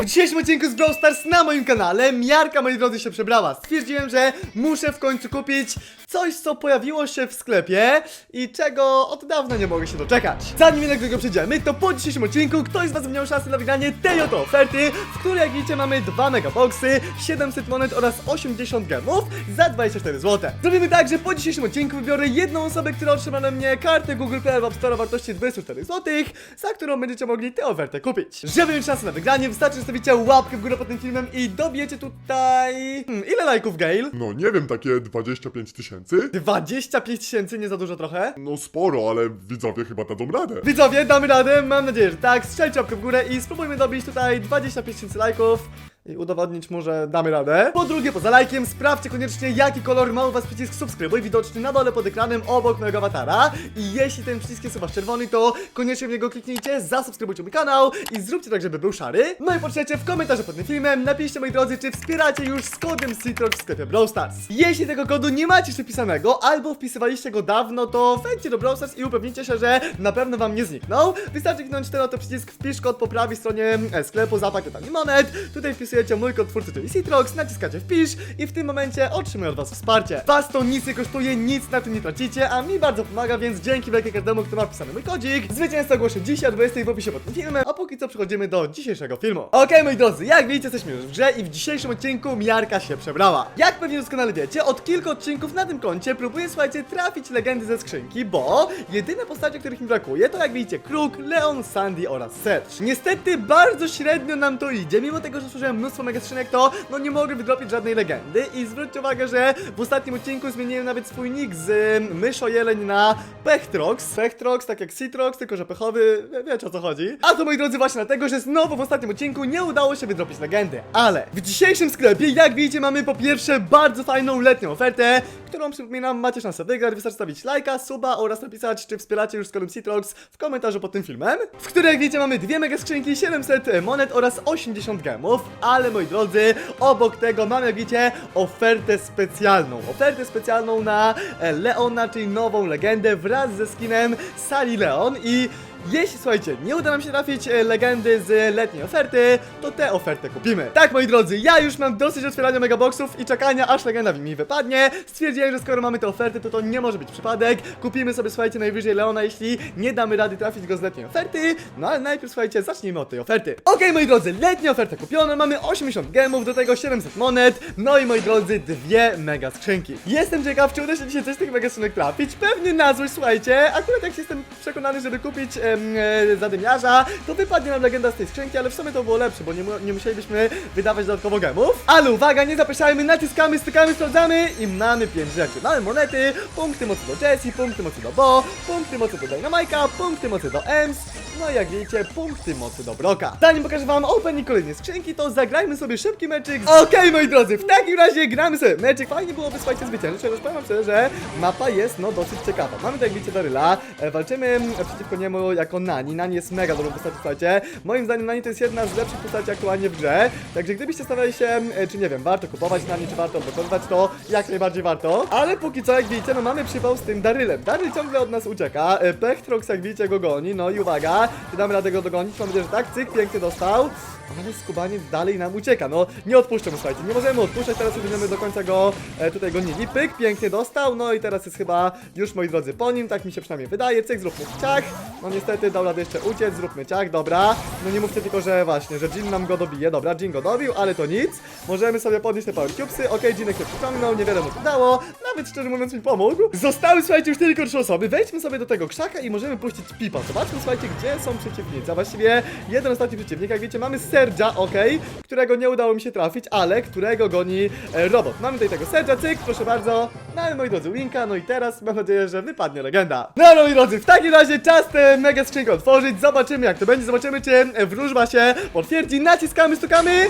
W dzisiejszym odcinku z Brawl Stars na moim kanale Miarka, moi drodzy, się przebrała. Stwierdziłem, że muszę w końcu kupić coś, co pojawiło się w sklepie i czego od dawna nie mogę się doczekać. Zanim jednak do tego przejdziemy, to po dzisiejszym odcinku ktoś z was miał szansę na wygranie tej oto oferty, w której jak widzicie mamy 2 megaboxy, 700 monet oraz 80 gemów za 24 zł. Zrobimy tak, że po dzisiejszym odcinku wybiorę jedną osobę, która otrzyma na mnie kartę Google Play App Store o wartości 24 zł, za którą będziecie mogli tę ofertę kupić. Żeby mieć szansę na wygranie, wystarczy, że zostawicie łapkę w górę pod tym filmem i dobijecie tutaj... Hmm, ile lajków, Gail? No nie wiem, takie 25 tysięcy? 25 tysięcy, nie za dużo trochę? No sporo, ale widzowie chyba dadzą radę. Widzowie, damy radę, mam nadzieję, że tak. Strzelcie łapkę w górę i spróbujmy dobić tutaj 25 tysięcy lajków. I udowodnić mu, że damy radę. Po drugie, poza lajkiem, sprawdźcie koniecznie, jaki kolor ma u was przycisk subskrybuj, widoczny na dole pod ekranem obok mojego awatara. I jeśli ten przycisk jest u was czerwony, to koniecznie w niego kliknijcie, zasubskrybujcie mój kanał i zróbcie tak, żeby był szary. No i po trzecie, w komentarzu pod tym filmem napiszcie, moi drodzy, czy wspieracie już z kodem Citrox w sklepie Brawl Stars. Jeśli tego kodu nie macie jeszcze wpisanego, albo wpisywaliście go dawno, to wejdźcie do Brawl Stars i upewnijcie się, że na pewno wam nie zniknął. Wystarczy kliknąć ten oto przycisk, wpisz kod po prawej stronie e, sklepu za pakietami monet. Tutaj wpisujecie mój kod twórcy, czyli Citrox, naciskacie wpisz i w tym momencie otrzymuję od was wsparcie. Was to nic nie kosztuje, nic na tym nie tracicie, a mi bardzo pomaga, więc dzięki wielkie każdemu, kto ma wpisany mój kodzik. Zwycięzcę ogłoszę dzisiaj o 20 w opisie pod tym filmem, a póki co przechodzimy do dzisiejszego filmu. Okej, moi drodzy, jak widzicie, jesteśmy już w grze i w dzisiejszym odcinku Miarka się przebrała. Jak pewnie doskonale wiecie, od kilku odcinków na tym koncie próbuję, słuchajcie, trafić legendy ze skrzynki, bo jedyne postacie, których mi brakuje, to jak widzicie, Kruk, Leon, Sandy oraz Serge. Niestety bardzo średnio nam to idzie, mimo tego, że służyłem mnóstwo mega skrzynek, to no nie mogę wydropić żadnej legendy i zwróćcie uwagę, że w ostatnim odcinku zmieniłem nawet swój nick z y, myszo jeleń na Pechtrox. Pechtrox, tak jak Citrox, tylko że pechowy, wie- wiecie o co chodzi. A to moi drodzy właśnie dlatego, że znowu w ostatnim odcinku nie udało się wydropić legendy. Ale w dzisiejszym sklepie, jak widzicie, mamy po pierwsze bardzo fajną letnią ofertę, którą przypominam macie szansę wygrać. Wystarczy stawić lajka, suba oraz napisać, czy wspieracie już z kodem Citrox w komentarzu pod tym filmem. W której jak widzicie mamy dwie mega skrzynki, 700 monet oraz 80 gemów. Ale moi drodzy, obok tego mamy jak widzicie ofertę specjalną. Ofertę specjalną na e, Leona, czyli nową legendę wraz ze skinem Sally Leon i jeśli słuchajcie, nie uda nam się trafić e, legendy z letniej oferty, to tę ofertę kupimy. Tak, moi drodzy, ja już mam dosyć otwierania megaboxów i czekania, aż legenda mi wypadnie. Stwierdziłem, że skoro mamy tę ofertę, to to nie może być przypadek. Kupimy sobie, słuchajcie, najwyżej Leona, jeśli nie damy rady trafić go z letniej oferty. No ale najpierw, słuchajcie, zacznijmy od tej oferty. Okej, moi drodzy, letnia oferta kupiona, mamy 80 gemów, do tego 700 monet, no i moi drodzy, dwie mega skrzynki. Jestem ciekaw, czy uda się dzisiaj coś z tych mega skrzynek trafić. Pewnie na złość, słuchajcie, akurat jak jestem przekonany, żeby kupić em, e, zadymiarza, to wypadnie nam legenda z tej skrzynki, ale w sumie to było lepsze, bo nie, nie musielibyśmy wydawać dodatkowo gemów. Ale uwaga, nie zapraszajmy, naciskamy, stykamy, sprawdzamy i mamy 5 rzeczy. Mamy monety, punkty mocy do Jessie, punkty mocy do Bo, punkty mocy do Dynamike'a, punkty mocy do Ems, no i jak widzicie, punkty mocy do Broka. Zanim pokażę wam opening kolejnej skrzynki, to zagrajmy sobie szybki meczyk. Okej, moi drodzy, w takim razie gramy sobie meczyk. Fajnie byłoby, słuchajcie, zwyciężyć, chociaż powiem wam szczerze, że mapa jest, no, dosyć ciekawa. Mamy tutaj, jak widzicie, Daryla, e, walczymy mm, przeciwko niemu jako Nani. Nani jest mega dobrą postacią, słuchajcie. Moim zdaniem Nani to jest jedna z lepszych postaci aktualnie w grze. Także gdybyście stawiali się, e, czy nie wiem, warto kupować Nani, czy warto odblokowywać, to jak najbardziej warto. Ale póki co, jak widzicie, no mamy przypał z tym Darylem. Daryl ciągle od nas ucieka. E, Pechtrox, jak widzicie, go goni. No i uwaga, czy damy radę go dogonić? Mam nadzieję, że tak. Cyk, pięknie dostał. Ale skubaniec dalej nam ucieka, no nie odpuszczę mu, słuchajcie, nie możemy odpuszczać, teraz będziemy do końca go e, tutaj gonili, pyk, pięknie dostał, no i teraz jest chyba już, moi drodzy, po nim, tak mi się przynajmniej wydaje, cyk, zróbmy ciach, no niestety dał radę jeszcze uciec, zróbmy ciach, dobra, no nie mówcie tylko, że właśnie, że Jin nam go dobije, dobra, Jin go dobił, ale to nic, możemy sobie podnieść te power cubesy, okej, Jinek się przyciągnął, niewiele mu to dało, nawet szczerze mówiąc mi pomógł, zostały, słuchajcie, już tylko trzy osoby, wejdźmy sobie do tego krzaka i możemy puścić pipa, zobaczmy, słuchajcie, gdzie są przeciwnicy, a właściwie jeden ostatni przeciwnik, jak wiecie, mamy Sergia, okej, którego nie udało mi się trafić, ale którego goni e, robot. Mamy tutaj tego Sergia, cyk, proszę bardzo, no ale moi drodzy, Winka, no i teraz mam nadzieję, że wypadnie legenda. No moi drodzy, w takim razie czas tę mega skrzynkę otworzyć, zobaczymy jak to będzie, zobaczymy czy wróżba się potwierdzi, naciskamy, stukamy.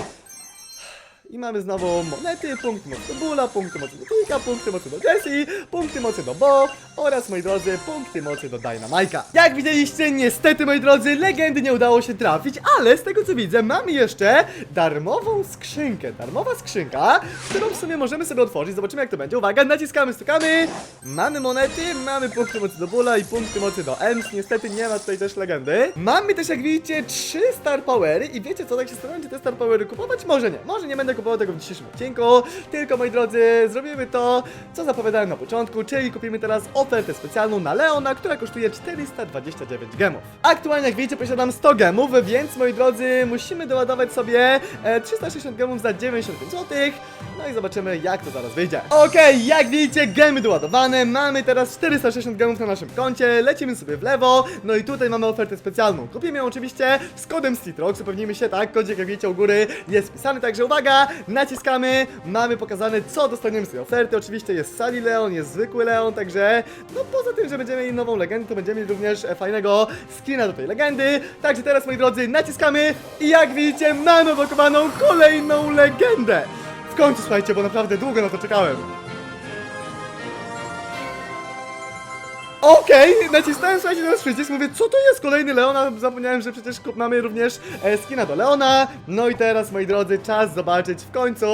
I mamy znowu monety, punkty mocy do Bula, punkty mocy do Tika, punkty mocy do Jessie, punkty mocy do Bo oraz, moi drodzy, punkty mocy do Dynamite'a. Jak widzieliście, niestety, moi drodzy, legendy nie udało się trafić, ale z tego co widzę, mamy jeszcze darmową skrzynkę. Darmowa skrzynka, którą w sumie możemy sobie otworzyć. Zobaczymy, jak to będzie. Uwaga, naciskamy, stukamy. Mamy monety, mamy punkty mocy do Bula i punkty mocy do Ems. Niestety nie ma tutaj też legendy. Mamy też, jak widzicie, trzy Star Powery i wiecie co, tak się zastanawiam, czy te Star Powery kupować? Może nie. Może nie będę kupował tego w dzisiejszym odcinku, tylko, moi drodzy, zrobimy to, co zapowiadałem na początku, czyli kupimy teraz ofertę specjalną na Leona, która kosztuje 429 gemów. Aktualnie, jak widzicie, posiadam 100 gemów, więc, moi drodzy, musimy doładować sobie e, 360 gemów za 95 zł. No i zobaczymy, jak to zaraz wyjdzie. Okej, jak widzicie, gemy doładowane. Mamy teraz 460 gemów na naszym koncie. Lecimy sobie w lewo. No i tutaj mamy ofertę specjalną. Kupimy ją oczywiście z kodem Citrox. Upewnijmy się, tak? Kodzik, jak widzicie, u góry jest wpisany. Także uwaga, naciskamy. Mamy pokazane, co dostaniemy z tej oferty. Oczywiście jest Sali Leon, jest zwykły Leon, także no poza tym, że będziemy mieli nową legendę, to będziemy mieli również e, fajnego skina do tej legendy. Także teraz, moi drodzy, naciskamy i jak widzicie, mamy blokowaną kolejną legendę. W końcu, słuchajcie, bo naprawdę długo na to czekałem. Okej, nacisnąłem słuchajcie teraz przycisk, mówię, co to jest kolejny Leona? Zapomniałem, że przecież mamy również e, skina do Leona. No i teraz, moi drodzy, czas zobaczyć w końcu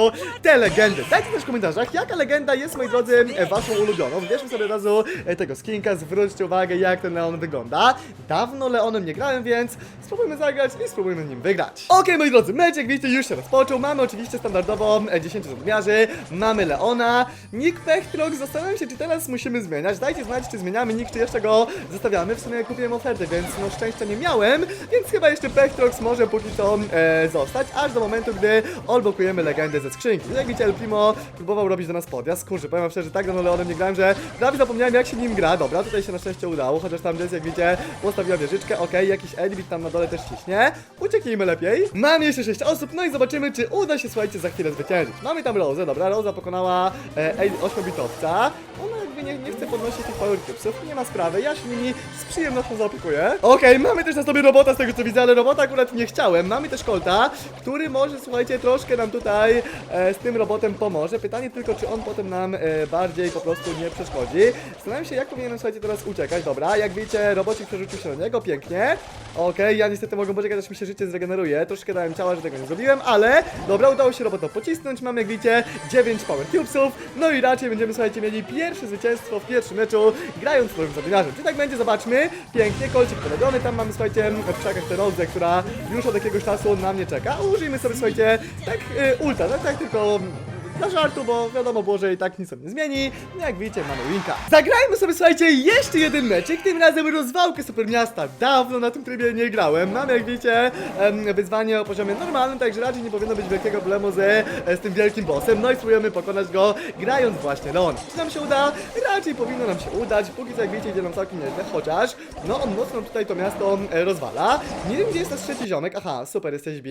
te legendy. Dajcie też w komentarzach, jaka legenda jest, moi drodzy, e, waszą ulubioną. Wybierzmy sobie od razu e, tego skinka, zwróćcie uwagę, jak ten Leon wygląda. Dawno Leonem nie grałem, więc spróbujmy zagrać i spróbujmy nim wygrać. Okej, moi drodzy, mecz, jak widzicie, już się rozpoczął. Mamy oczywiście standardowo e, 10 zombiarzy, mamy Leona, Nick Pechtrox. Zastanawiam się, czy teraz musimy zmieniać. Dajcie znać, czy zmieniamy nick, czy jeszcze go zostawiamy. W sumie kupiłem ofertę, więc no szczęścia nie miałem, więc chyba jeszcze Pechtrox może póki co e, zostać, aż do momentu, gdy odblokujemy legendę ze skrzynki. Jak widzicie, El Primo próbował robić do nas podjazd. Kurczę, powiem wam szczerze, tak dawno Leonem nie grałem, że prawie zapomniałem, jak się nim gra. Dobra, tutaj się na szczęście udało, chociaż tam Jess, jak widzicie, postawiła wieżyczkę. Okej, jakiś Elbit tam na dole też ciśnie. Ucieknijmy lepiej. Mamy jeszcze 6 osób, no i zobaczymy, czy uda się, słuchajcie, za chwilę zwyciężyć. Mamy tam Rozę, dobra, Roza pokonała e, 8-bitowca. Ona jakby nie, nie chce podnosić tych power nie ma sprawy, ja się nimi z przyjemnością zaopiekuję. Okej, mamy też na sobie robota z tego co widzę, ale robota akurat nie chciałem. Mamy też Colta, który może, słuchajcie, troszkę nam tutaj e, z tym robotem pomoże. Pytanie tylko, czy on potem nam e, bardziej po prostu nie przeszkodzi. Zastanawiam się, jak powinienem, słuchajcie, teraz uciekać. Dobra, jak widzicie, robocik przerzucił się na niego, pięknie. Okej, ja niestety mogę poczekać, aż mi się życie zregeneruje. Troszkę dałem ciała, że tego nie zrobiłem, ale dobra, udało się robota pocisnąć. Mamy, jak widzicie, 9 power cubesów. No i raczej będziemy, słuchajcie, mieli pierwsze zwycięstwo w pierwszym meczu, grając Czy tak będzie, zobaczmy. Pięknie, kolcik polegiony, tam mamy, słuchajcie, w krzakach tę rozę, która już od jakiegoś czasu na mnie czeka. Użyjmy sobie, słuchajcie, tak y, ulta, tak, tak tylko dla żartu, bo wiadomo było, że i tak nic sobie nie zmieni. No jak widzicie, mamy winka. Zagrajmy sobie, słuchajcie, jeszcze jeden meczek, tym razem rozwałkę super miasta. Dawno na tym trybie nie grałem. Mamy, jak widzicie, wyzwanie o poziomie normalnym, także raczej nie powinno być wielkiego problemu z, e, z tym wielkim bossem. No i spróbujemy pokonać go, grając właśnie Leon. Czy nam się uda? Raczej powinno nam się udać. Póki co, jak widzicie, idzie nam całkiem nieźle, chociaż, no on mocno tutaj to miasto e, rozwala. Nie wiem, gdzie jest nasz trzeci ziomek. Aha, super, jesteś B.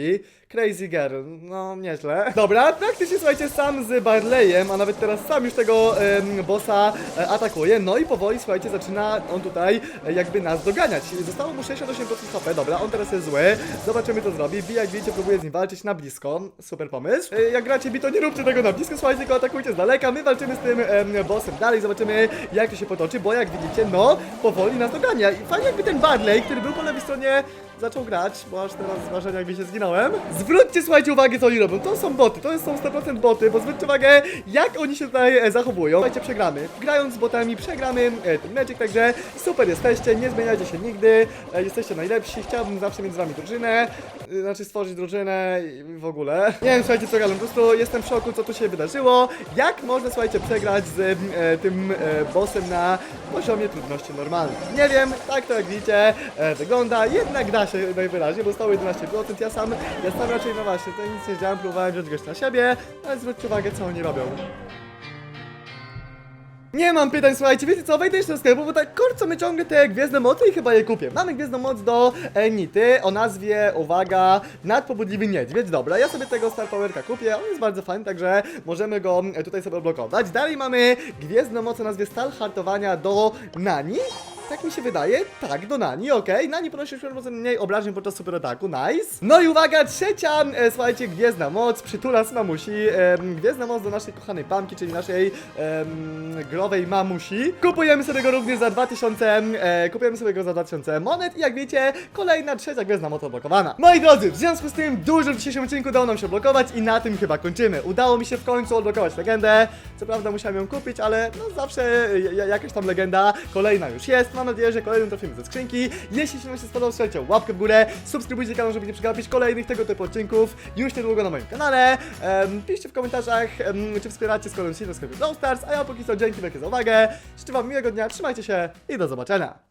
Crazy girl, no nieźle. Dobra, praktycznie, słuchajcie, sam z Barleyem, a nawet teraz sam już tego em, bossa e, atakuje. No i powoli, słuchajcie, zaczyna on tutaj e, jakby nas doganiać. Zostało mu 68% HP, dobra, on teraz jest zły. Zobaczymy, co zrobi. Bi, jak widzicie, próbuje z nim walczyć na blisko. Super pomysł. E, Jak gracie Bi, to nie róbcie tego na blisko, słuchajcie, tylko atakujcie z daleka. My walczymy z tym em, bossem dalej, zobaczymy, jak to się potoczy, bo jak widzicie, no, powoli nas dogania. I fajnie jakby ten Barley, który był po lewej stronie zaczął grać, bo aż teraz z marzenia jak wiecie zginąłem. Zwróćcie słuchajcie uwagę co oni robią, to są boty, to są 100% boty, bo zwróćcie uwagę jak oni się tutaj e, zachowują. Słuchajcie, przegramy. Grając z botami przegramy e, ten meczek, także super jesteście, nie zmieniajcie się nigdy, e, jesteście najlepsi, chciałbym zawsze mieć z wami drużynę, znaczy stworzyć drużynę i w ogóle. Nie wiem, słuchajcie co gadam, po prostu jestem w szoku co tu się wydarzyło, jak można słuchajcie przegrać z e, tym e, bossem na poziomie trudności normalnej. Nie wiem, tak to jak widzicie e, wygląda, jednak da się najwyraźniej, bo zostało 11%, ja sam, ja sam raczej, no właśnie, to nic nie wiedziałem, próbowałem wziąć gość na siebie, ale zwróćcie uwagę, co oni robią. Nie mam pytań, słuchajcie, wiecie co, wejdę jeszcze do sklepu, bo tak kurczę, my ciągle te gwiezdne moce i chyba je kupię. Mamy gwiezdną moc do Nity o nazwie, uwaga, nadpobudliwy niedźwiedź, dobra, ja sobie tego Star Powerka kupię, on jest bardzo fajny, także możemy go e, tutaj sobie odblokować. Dalej mamy gwiezdną moc o nazwie Stal Hartowania do Nani. Tak mi się wydaje. Tak, do Nani, okej. Nani ponosi 8% mniej obrażeń podczas superataku, nice. No i uwaga, trzecia, e, słuchajcie, Gwiezdna Moc, przytula z mamusi. E, gwiezdna Moc do naszej kochanej pamki, czyli naszej e, growej mamusi. Kupujemy sobie go również za 2000, e, kupujemy sobie go za 2000 monet i jak wiecie, kolejna trzecia Gwiezdna Moc odblokowana. Moi drodzy, w związku z tym dużo w dzisiejszym odcinku udało nam się odblokować i na tym chyba kończymy. Udało mi się w końcu odblokować legendę. Co prawda musiałem ją kupić, ale no zawsze jakaś tam legenda kolejna już jest. Mam nadzieję, że kolejną trafimy ze skrzynki. Jeśli film się spodobał, strzelcie łapkę w górę, subskrybujcie kanał, żeby nie przegapić kolejnych tego typu odcinków już niedługo na moim kanale. Em, piszcie w komentarzach, em, czy wspieracie z kolei w sklepie Brawl Stars, a ja póki co dzięki wielkie za uwagę. Życzę wam miłego dnia, trzymajcie się i do zobaczenia.